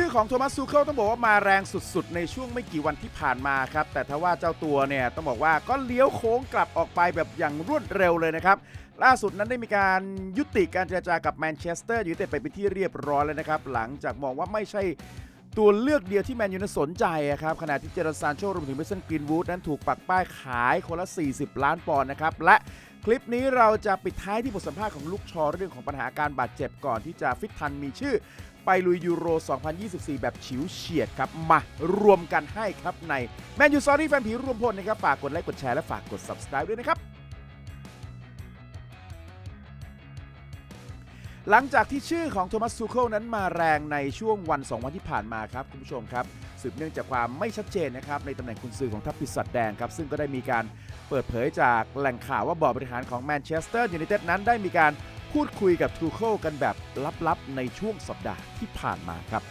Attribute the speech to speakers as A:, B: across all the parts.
A: ชื่อของโทมัสซูเคิลต้องบอกว่ามาแรงสุดๆ ในช่วงไม่กี่วันที่ผ่านมาครับ แต่ถ้าว่าเจ้าตัวเนี่ย ต้องบอกว่าก็เลี้ยวโค้งกลับออกไปแบบอย่างรวดเร็วเลยนะครับ ล่าสุดนั้นได้มีการยุติการเจรจากับแมนเชสเตอร์ยูไนเต็ดไปเป็นที่เรียบร้อยแล้วนะครับ หลังจากมองว่าไม่ใช่ตัวเลือกเดียวที่แมนยูนั้นสนใจอะครับขณะที่เจรซานโชรวมถึงเบสันกรีนวูดนั้นถูกปักป้ายขายคนละ 40 ล้านปอนด์นะครับ และคลิปนี้เราจะปิดท้ายที่บทสัมภาษณ์ของลูกชอเรื่องของปัญหาการบาดเจ็บก่อนที่จะฟิตทันมีชื่อ ไปลุยยูโร 2024 แบบฉิวเฉียดครับ มารวมกันให้ครับในแมนยูซอรี่แฟนผีรวมพลนะครับ ฝากกดไลค์กดแชร์และฝากกด subscribe ด้วยนะครับ หลังจากที่ชื่อของโทมัสซูเคิลนั้นมาแรงในช่วงวัน 2 วันที่ผ่านมาครับ คุณผู้ชมครับ สืบเนื่องจากความไม่ชัดเจนนะครับ ในตำแหน่งคุณซือของทัพปิดสัตว์แดงครับ ซึ่งก็ได้มีการเปิดเผยจากแหล่งข่าวว่าบอร์ดบริหารของแมนเชสเตอร์ยูไนเต็ดนั้นได้มีการ พูดคุยกับทูเคิลกันแบบลับๆ ในช่วงสัปดาห์ที่ผ่านมาครับ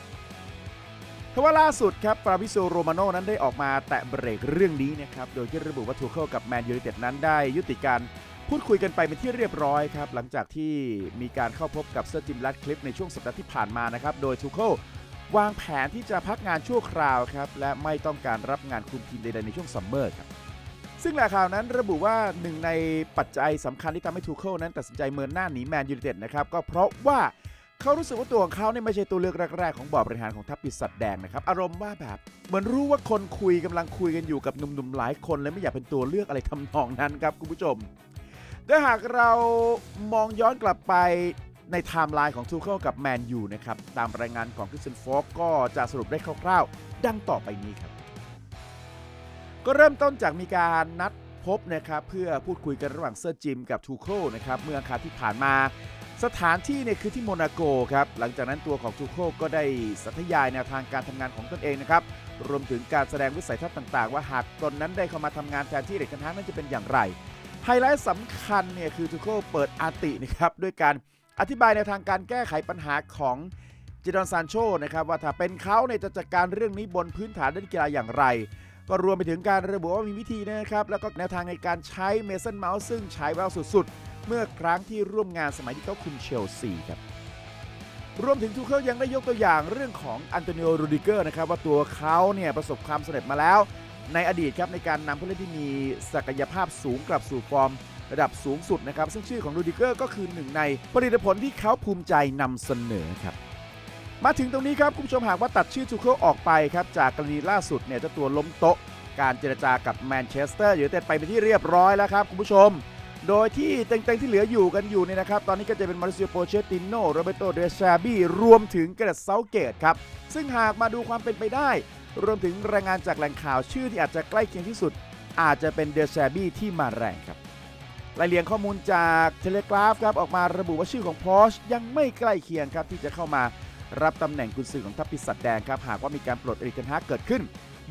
A: ทว่าล่าสุดครับปราวิโซโรมาโนนั้นได้ออกมาแตะเบรกเรื่องนี้นะครับโดยที่ระบุว่าทูเคิลกับแมนยูไนเต็ดนั้นได้ยุติการพูดคุยกันไปเป็นที่เรียบร้อยครับหลังจากที่มีการเข้าพบกับเซอร์จิมแรดคลิฟในช่วงสัปดาห์ที่ผ่านมานะครับโดยทูเคิลวางแผนที่จะพักงานชั่วคราวครับและไม่ต้องการรับงานคุมทีมใดๆในช่วงซัมเมอร์ครับ ซึ่งแหล่งข่าวนั้นระบุว่าหนึ่งในปัจจัยสำคัญที่ทำให้ทูเคิลนั้นตัดสินใจเมินหน้าหนีแมนยูไนเต็ดนะครับก็เพราะว่าเขารู้สึกว่าตัวของเขาเนี่ยไม่ใช่ตัวเลือกแรกๆของบอร์ดบริหารของทัพปีศาจแดงนะครับ อารมณ์ว่าแบบเหมือนรู้ว่าคนคุยกำลังคุยกันอยู่กับหนุ่มๆหลายคนและไม่อยากเป็นตัวเลือกอะไรทำนองนั้นครับคุณผู้ชมโดยหากเรามองย้อนกลับไปในไทม์ไลน์ของทูเคิลกับแมนยูนะครับตามรายงานของคริสเซนฟอกก็จะสรุปได้คร่าวๆ ดังต่อไปนี้ครับ ก็เริ่มต้นจากมีการนัดพบนะครับเพื่อพูดคุยกันระหว่างเซอร์จิมกับทูเคิลนะครับเมื่อคาที่ผ่านมา สถานที่เนี่ยคือที่โมนาโกครับหลังจากนั้นตัวของทูเคิลก็ได้สัทยายแนวทางการทำงานของตนเองนะครับรวมถึงการแสดงวิสัยทัศน์ต่าง ๆ ว่าหากตนนั้นได้เข้ามาทำงานแทนที่เด็กกันทางนั้นจะเป็นอย่างไรไฮไลท์สำคัญเนี่ยคือทูโคเปิดอาตินะครับด้วยการอธิบายในวทางการแก้ไขปัญหาของจิดอนซานโชนะครับว่าถ้าเป็นเขาเนี่ยจะจัดการเรื่องนี้บนพื้นฐานด้านกีฬาอย่างไร ก็รวมไปถึงการระบุว่ามีวิธีนะครับ แล้วก็แนวทางในการใช้เมสันเมาส์ซึ่งใช้แววสุดๆ เมื่อครั้งที่ร่วมงานสมัยที่เขาคุมเชลซีครับรวมถึงทูเคิลยังได้ยกตัวอย่างเรื่องของอันโตนิโอ รูดิเกอร์นะครับ ว่าตัวเขาเนี่ยประสบความสำเร็จมาแล้ว ในอดีตครับในการนำผู้เล่นที่มีศักยภาพสูงกลับสู่ฟอร์ม ระดับสูงสุดนะครับ ซึ่งชื่อของรูดิเกอร์ก็คือหนึ่งในผลิตผลที่เขาภูมิใจนำเสนอครับ มาถึงตรงนี้ครับคุณผู้ชมหากว่าตัดชื่อทูเคิลออกไปครับจากกรณีล่าสุดเนี่ยเจ้าตัวล้มโต๊ะ การเจรจากับแมนเชสเตอร์ยูไนเต็ดไปเป็นที่เรียบร้อยแล้วครับคุณผู้ชม โดยที่เต็งๆที่เหลืออยู่กันอยู่เนี่ยนะครับ ตอนนี้ก็จะเป็นมาริซิโอโปเชติโนโรเบโตเดชาบี้รวมถึงเกรดเซาเกตครับ ซึ่งหากมาดูความเป็นไปได้ รวมถึงรายงานจากแหล่งข่าวชื่อที่อาจจะใกล้เคียงที่สุด อาจจะเป็นเดชาบี้ที่มาแรงครับรายละเรียงข้อมูลจากเทเลกราฟครับออกมาระบุว่าชื่อของพอชยังไม่ใกล้เคียงครับที่จะเข้ามา รับตำแหน่งกุนซือของทัพปิศาจแดงครับ หากว่ามีการปลดเอริกเทนฮากเกิดขึ้น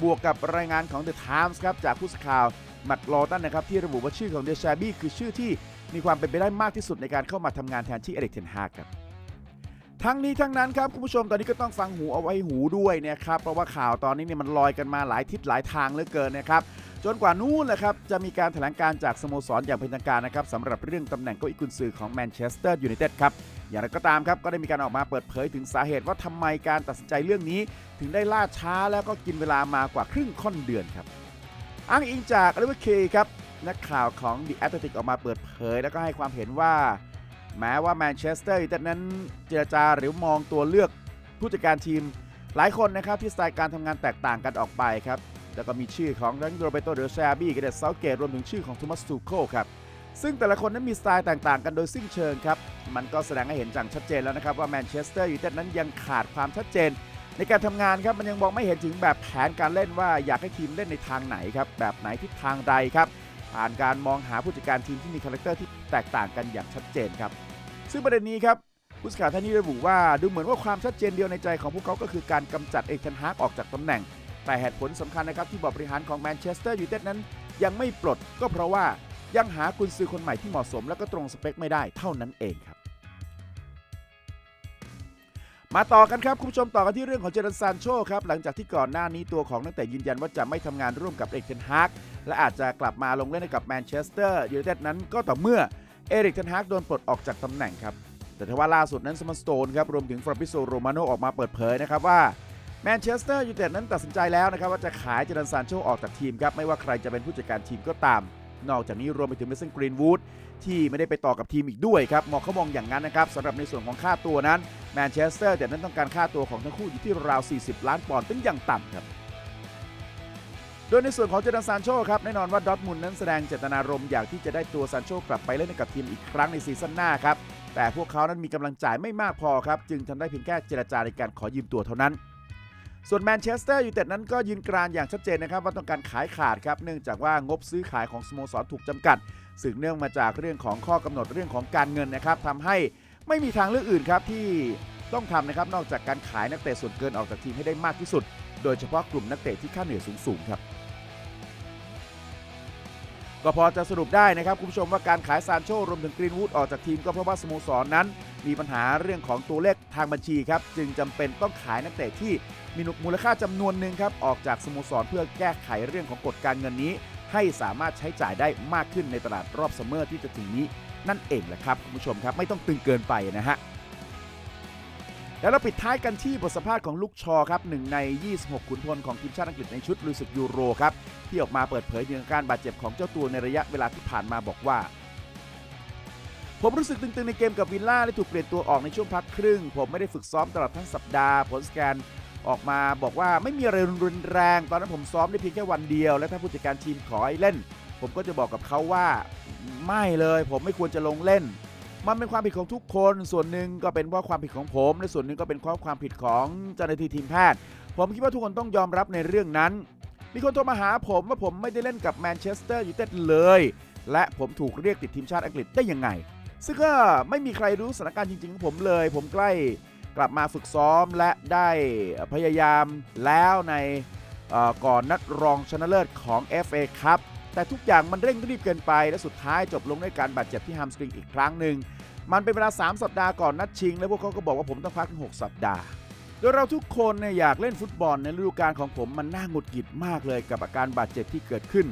A: บวกกับรายงานของ The Times ครับ จากผู้สื่อข่าวมัดลอตันนะครับ ที่ระบุว่าชื่อของเดชาบี้คือชื่อที่มีความเป็นไปได้มากที่สุดในการเข้ามาทำงานแทนที่เอริกเทนฮากครับทั้งนี้ทั้งนั้นครับคุณผู้ชมตอนนี้ก็ต้องฟังหูเอาไว้หูด้วยนะครับเพราะว่าข่าวตอนนี้เนี่ยมันลอยกันมาหลายทิศหลายทางเหลือเกินนะครับ จนกว่านู้นแหละครับ จะมีการแถลงการจากสโมสรอย่างเป็นทางการนะครับสำหรับเรื่องตำแหน่งเก้าอี้กุนซือของแมนเชสเตอร์ยูไนเต็ดครับ อย่างไรก็ตามครับ ก็ได้มีการออกมาเปิดเผยถึงสาเหตุว่าทำไมการตัดสินใจเรื่องนี้ ถึงได้ล่าช้าแล้วก็กินเวลามากว่าครึ่งค่อนเดือนครับ อ้างอิงจากอลิเวอร์เคครับนักข่าวของ The Athletic ออกมาเปิดเผย แล้วก็ให้ความเห็นว่า แม้ว่าแมนเชสเตอร์ยูไนเต็ดนั้นเจรจาหรือมองตัวเลือกผู้จัดการทีม หลายคนนะครับที่สไตล์การทำงานแตกต่างกันออกไปครับ แล้วก็มีชื่อของทั้งโรเบโตเดลซาบี้กับเดซาเกตรวมถึงชื่อของโทมัสซูโคครับซึ่งแต่ละคนนั้นมีสไตล์ต่าง ๆ กันโดยสิ้นเชิงครับ มันก็แสดงให้เห็นอย่างชัดเจนแล้วนะครับว่าแมนเชสเตอร์ยูไนเต็ดนั้นยังขาดความชัดเจน ในการทำงานครับมันยังมองไม่เห็นถึงแบบแผนการเล่นว่าอยากให้ทีมเล่นในทางไหนครับแบบไหนทิศทางใดครับผ่านการมองหาผู้จัดการทีมที่มีคาแรคเตอร์ที่แตกต่างกันอย่างชัดเจนครับซึ่งประเด็นนี้ครับผู้สื่อข่าวท่านนี้ระบุว่าดูเหมือนว่าความชัดเจนเดียวในใจของพวกเขาก็คือการกำจัดเอกเทนฮากออกจากตำแหน่ง แต่เหตุผลสำคัญนะครับที่บอบริหารของแมนเชสเตอร์ยูไนเต็ดนั้น ยังไม่ปลดก็เพราะว่ายังหากุนซือคนใหม่ที่เหมาะสม และก็ตรงสเปคไม่ได้เท่านั้นเองครับ มาต่อกันครับ คุณผู้ชมต่อกันที่เรื่องของเจดันซานโชครับ หลังจากที่ก่อนหน้านี้ตัวของนักเตะยืนยันว่าจะไม่ทำงานร่วมกับเอริกเทนฮากและอาจจะกลับมาลงเล่นให้กับแมนเชสเตอร์ยูไนเต็ดนั้นก็ต่อเมื่อเอริกเทนฮากโดนปลดออกจากตำแหน่งครับแต่ทว่าล่าสุดนั้นสมาสโตนครับรวมถึงฟราบิโซโรมาโนออกมาเปิดเผยนะครับว่า แมนเชสเตอร์ยูไนเต็ดนั้นตัดสินใจแล้วนะครับว่าจะขายเจดันซานโชออกจากทีมครับไม่ว่าใครจะเป็นผู้จัดการทีมก็ตาม นอกจากนี้รวมไปถึงเมสันกรีนวูดที่ไม่ได้ไปต่อกับทีมอีกด้วยครับมองเขามองอย่างนั้นนะครับสำหรับในส่วนของค่าตัวนั้นแมนเชสเตอร์แต่นั้นต้องการค่าตัวของทั้งคู่อยู่ที่ราว 40 ล้านปอนด์เป็นอย่างต่ำครับโดยในส่วนของเจดันซานโชครับแน่นอนว่าดอทมุนนั้นแสดงเจตนารมณ์อยากที่จะได้ตัวซานโชกลับไปเล่นกับทีมอีกครั้งในซีซั่นหน้าครับแต่พวกเขานั้นมีกำลังจ่ายไม่มากพอครับจึงทำได้เพียงแค่เจรจาในการขอยืมตัวเท่านั้น ส่วนแมนเชสเตอร์ยูไนเต็ดนั้นก็ยืนกรานอย่างชัดเจนนะครับว่าต้องการขายขาดครับเนื่องจากว่างบซื้อขายของสโมสรถูกจำกัด สืบเนื่องมาจากเรื่องของข้อกำหนดเรื่องของการเงินนะครับทำให้ไม่มีทางเลือกอื่นครับที่ต้องทำนะครับนอกจากการขายนักเตะส่วนเกินออกจากทีมให้ได้มากที่สุด โดยเฉพาะกลุ่มนักเตะที่ค่าเหนื่อยสูงๆครับ ก็พอจะสรุปได้นะครับคุณผู้ชมว่าการขายซานโชรวมถึงกรีนวูดออกจากทีมก็เพราะว่าสโมสรนั้น มีปัญหาเรื่องของตัวเลขทางบัญชีครับจึงจำเป็นต้องขายนักเตะที่มีมูลค่าจำนวนหนึ่งครับออกจากสโมสรเพื่อแก้ไขเรื่องของกฎการเงินนี้ ให้สามารถใช้จ่ายได้มากขึ้นในตลาดรอบซัมเมอร์ที่จะถึงนี้นั่นเองแหละครับคุณผู้ชมครับไม่ต้องตึงเกินไปนะฮะ แล้วเราปิดท้ายกันที่บทสัมภาษณ์ของลูกชอครับหนึ่งใน 26 ขุนพลของทีมชาติอังกฤษในชุดลุยศึกยูโรครับ ที่ออกมาเปิดเผยถึงอาการบาดเจ็บของเจ้าตัวในระยะเวลาที่ผ่านมาบอกว่า ผมรู้สึกตึงๆในเกมกับวิลล่าและถูกเปลี่ยนตัวออกในช่วงพักครึ่ง ผมไม่ได้ฝึกซ้อมตลอดทั้งสัปดาห์ผลสแกนออกมาบอกว่าไม่มีอะไรรุนแรง ตอนนั้นผมซ้อมได้เพียงแค่วันเดียว และถ้าผู้จัดการทีมขอให้เล่น ผมก็จะบอกกับเขาว่า ไม่เลย ผมไม่ควรจะลงเล่น มันเป็นความผิดของทุกคน ส่วนหนึ่งก็เป็นเพราะความผิดของผม และส่วนหนึ่งก็เป็นเพราะความผิดของเจ้าหน้าที่ทีมแพทย์ ผมคิดว่าทุกคนต้องยอมรับในเรื่องนั้น มีคนโทรมาหาผมว่าผมไม่ได้เล่นกับแมนเชสเตอร์ยูไนเต็ดเลย และผมถูกเรียกติดทีมชาติอังกฤษได้ยังไง ซึ่งก็ไม่มีใครรู้สถานการณ์จริงๆของผมเลย ผมใกล้กลับมาฝึกซ้อมและได้พยายามแล้วในก่อนนัดรองชนะเลิศของ FA ครับ แต่ทุกอย่างมันเร่งรีบเกินไป และสุดท้ายจบลงด้วยการบาดเจ็บที่ฮัมสตริงอีกครั้งหนึ่ง มันเป็นเวลา 3 สัปดาห์ก่อนนัดชิง แล้วพวกเขาก็บอกว่าผมต้องพักถึง6สัปดาห์ โดยเราทุกคนเนี่ยอยากเล่นฟุตบอลในฤดูกาลของผมมันน่าหงุดหงิดมากเลยกับอาการบาดเจ็บที่เกิดขึ้น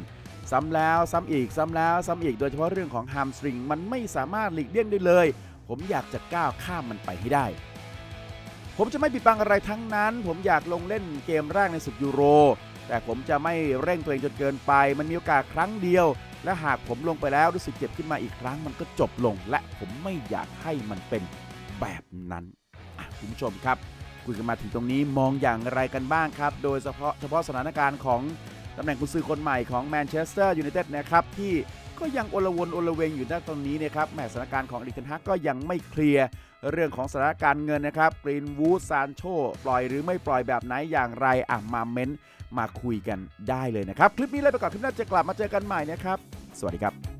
A: ซ้ำแล้วซ้ำอีกซ้ำแล้วซ้ำอีกโดยเฉพาะเรื่องของฮัมสตริงมันไม่สามารถหลีกเลี่ยงได้เลย ผมอยากจะก้าวข้ามมันไปให้ได้ผมจะไม่ปิดบังอะไรทั้งนั้น ผมอยากลงเล่นเกมแรกในศึกยูโร แต่ผมจะไม่เร่งตัวเองจนเกินไป มันมีโอกาสครั้งเดียว และหากผมลงไปแล้วรู้สึกเจ็บขึ้นมาอีกครั้ง มันก็จบลง และผมไม่อยากให้มันเป็นแบบนั้นคุณผู้ชมครับคุยกันมาถึงตรงนี้มองอย่างไรกันบ้างครับ โดยเฉพาะเฉพาะสถานการณ์ของตำแหน่งกุญซือคนใหม่ของแมนเชสเตอร์ยูไนเต็ดนะครับที่ ก็ยังโอลวนโอลเวงอยู่ณตอนนี้นะครับแหมสถานการณ์ของอลิเทนฮักก็ยังไม่เคลียร์เรื่องของสถานการณ์เงินนะครับกรีนวูดซานโชปล่อยหรือไม่ปล่อยแบบไหนอย่างไรอะมาเม้นมาคุยกันได้เลยนะครับ คลิปนี้เลยไปก่อนคลิปหน้าจะกลับมาเจอกันใหม่นะครับ สวัสดีครับ